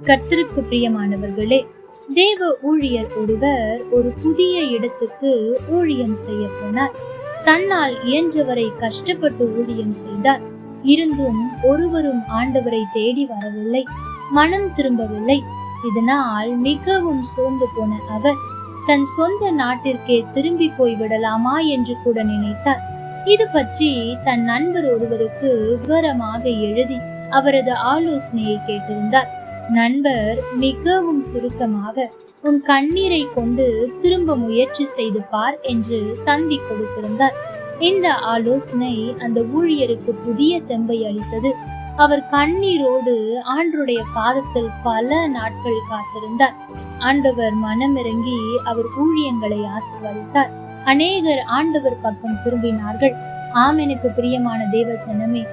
கர்த்தருக்கு பிரியமானவர்களே தேவ ஊழியர் ஒருவர் ஒரு புதிய இடத்துக்கு ஊழியம் செய்ய போனார். தன்னால் இயன்றவரை கஷ்டப்பட்டு ஊழியம் செய்தார். இருந்தும் ஒருவரும் ஆண்டவரை தேடி வரவில்லை மனம் திரும்பவில்லை. இதனால் மிகவும் சோர்ந்து போன அவர் தன் சொந்த நாட்டிற்கே திரும்பி போய் விடலாமா என்று கூட நினைத்தார். இது பற்றி தன் நண்பர் ஒருவருக்கு விவரமாக எழுதி அவரது ஆலோசனையை கேட்டிருந்தார். நண்பர் மிகவும் சுருக்கமாக உன் கண்ணீரை கொண்டு திரும்ப முயற்சி செய்து பார் என்று தந்தி கொடுத்திருந்தார். இந்த ஆலோசனை அந்த ஊழியருக்கு புதிய தெம்பை அளித்தது. அவர் கண்ணீரோடு ஆண்டருடைய பாதத்தில் பல நாட்கள் காத்திருந்தார். ஆண்டவர் மனமிறங்கி அவர் ஊழியங்களை ஆசிர்வதித்தார். அநேகர் ஆண்டவர் பக்கம் திரும்பினார்கள். ஆம் எனக்கு பிரியமான தேவ ஜனமே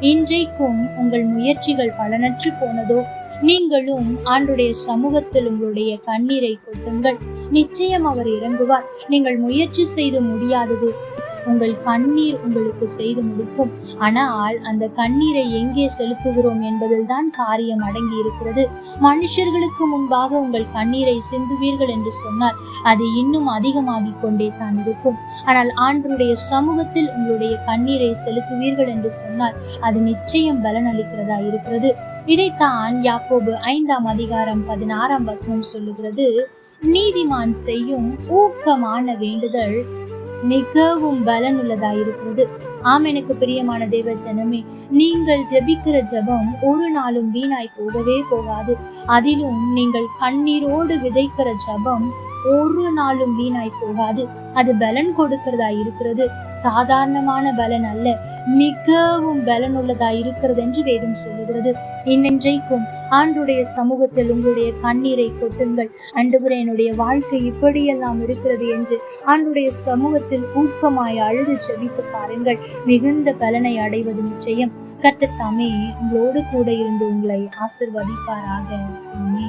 இன்றைக்கும் உங்கள் முயற்சிகள் பலனற்று போனதோ? நீங்களும் ஆண்டுடைய சமூகத்தில் உங்களுடைய கண்ணீரை கொட்டுங்கள். நிச்சயம் அவர் இறங்குவார். நீங்கள் முயற்சி செய்து முடியாதது உங்கள் கண்ணீர் உங்களுக்கு செய்து முடிக்கும். ஆனால் அந்த கண்ணீரை எங்கே செலுத்துகிறோம் என்பதில் தான் காரியம் அடங்கி இருக்கிறது மனுஷர்களுக்கு முன்பாக உங்கள் கண்ணீரை சிந்துவீர்கள் என்று சொன்னால் அது இன்னும் அதிகமாகிக் கொண்டே தான் இருக்கும். ஆனால் ஆண்டருடைய சமூகத்தில் உங்களுடைய கண்ணீரை செலுத்துவீர்கள் என்று சொன்னால் அது நிச்சயம் பலன் அளிக்கிறதா இருக்கிறது. இதைத்தான் யாக்கோபு ஐந்தாம் அதிகாரம் பதினாறாம் வசனம் சொல்லுகிறது. நீதிமான் செய்யும் ஊக்கமான வேண்டுதல் மிகவும் பலனுள்ளதா இருக்கிறது ஆம் எனக்கு பிரியமான தேவ ஜனமே நீங்கள் ஜெபிக்கிற ஜெபம் ஒரு நாளும் வீணாய் போகவே போகாது. அதிலும் நீங்கள் கண்ணீரோடு விதைக்கிற ஜெபம் ஒரு நாளும் வீணாய் போகாது. அது பலன் கொடுக்கிறதா இருக்கிறது. சாதாரணமான பலன் அல்ல. மிகவும் பலனுள்ளதா இருக்கிறது என்று வேதம் சொல்லுகிறது. இன்னென்றைக்கும் ஆண்டுடைய சமூகத்தில் உங்களுடைய கண்ணீரை கொட்டுங்கள். அன்றுவரே என்னுடைய வாழ்க்கை இப்படியெல்லாம் இருக்கிறது என்று ஆண்டுடைய சமூகத்தில் ஊக்கமாய் அழுது செவித்து பாருங்கள். மிகுந்த பலனை அடைவது நிச்சயம். கட்டத்தாமே உங்களோடு கூட இருந்து உங்களை ஆசிர்வதிப்பாராக. ஆமே